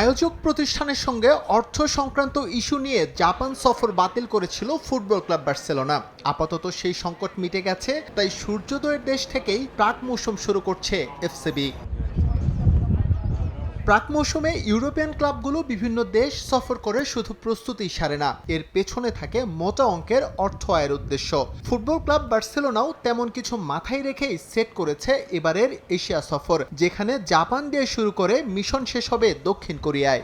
আয়োজক প্রতিষ্ঠানের সঙ্গে অর্থ সংক্রান্ত ইস্যু নিয়ে জাপান সফর বাতিল করেছিল ফুটবল ক্লাব বার্সেলোনা। আপাতত সেই সংকট মিটে গেছে, তাই সূর্যোদয়ের দেশ থেকেই প্রাক মৌসুম শুরু করছে এফসিবি। প্রাক মৌসুমে ইউরোপিয়ান ক্লাবগুলো বিভিন্ন দেশ সফর করে শুধু প্রস্তুতি সারে না, এর পেছনে থাকে মোটা অঙ্কের অর্থ আয়ের উদ্দেশ্য। ফুটবল ক্লাব বার্সেলোনাও তেমন কিছু মাথায় রেখেই সেট করেছে এবারের এশিয়া সফর, যেখানে জাপান দিয়ে শুরু করে মিশন শেষ হবে দক্ষিণ কোরিয়ায়।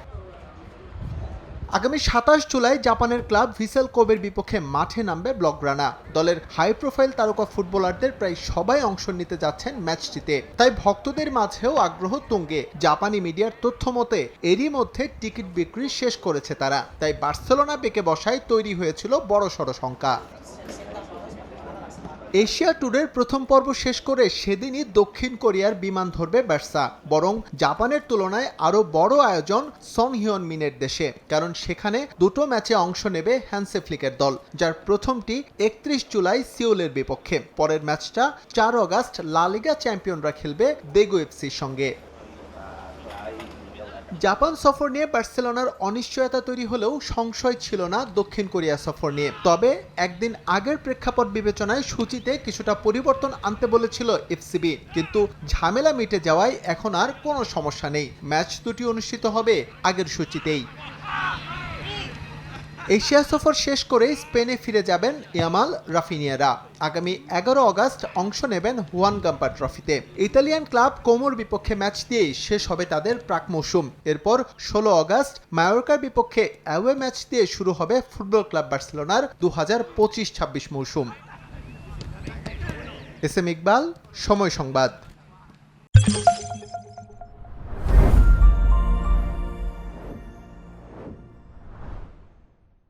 আগামী সাতাশ জুলাই জাপানের ক্লাব ভিসেল কোবের বিপক্ষে মাঠে নামবে ব্লকগ্রানা দলের হাই প্রোফাইল তারকা ফুটবলারদের প্রায় সবাই অংশ নিতে যাচ্ছেন ম্যাচটিতে। তাই ভক্তদের মাঝেও আগ্রহ তুঙ্গে। জাপানি মিডিয়ার তথ্য মতে, এরই মধ্যে টিকিট বিক্রি শেষ করেছে তারা। তাই বার্সেলোনা পেকে বসায় তৈরি হয়েছিল বড়সড় শঙ্কা। এশিয়া ট্যুরের প্রথম পর্ব শেষ করে সেদিনই দক্ষিণ কোরিয়ার বিমান ধরবে বার্সা, বরং জাপানের তুলনায় আরও বড় আয়োজন সং হিয়ন মিনের দেশে, কারণ সেখানে দুটো ম্যাচে অংশ নেবে হ্যান্সে ফ্লিকের দল, যার প্রথমটি একত্রিশ জুলাই সিওলের বিপক্ষে। পরের ম্যাচটা চার অগাস্ট লালিগা চ্যাম্পিয়নরা খেলবে দেগো এফসির সঙ্গে। জাপান সফর নিয়ে বার্সেলোনার অনিশ্চয়তা তৈরি হলেও সংশয় ছিল না দক্ষিণ কোরিয়া সফর নিয়ে। তবে একদিন আগের প্রেক্ষাপট বিবেচনায় সূচিতে কিছুটা পরিবর্তন আনতে বলেছিল এফসিবি। কিন্তু ঝামেলা মিটে যাওয়ায় এখন আর কোনো সমস্যা নেই। ম্যাচ দুটি অনুষ্ঠিত হবে আগের সূচিতেই। এশিয়া সফর শেষ করে স্পেনে ফিরে যাবেন ইয়ামাল রাফিনিয়ারা। আগামী এগারো অগাস্ট অংশ নেবেন হুয়ান গাম্পা ট্রফিতে। ইতালিয়ান ক্লাব কোমোর বিপক্ষে ম্যাচ দিয়েই শেষ হবে তাদের প্রাক মৌসুম। এরপর ষোলো অগাস্ট মায়োরকার বিপক্ষে অ্যাওয়ে ম্যাচ দিয়ে শুরু হবে ফুটবল ক্লাব বার্সেলোনার দু হাজার পঁচিশ ছাব্বিশ মৌসুম। এস এম ইকবাল, সময় সংবাদ।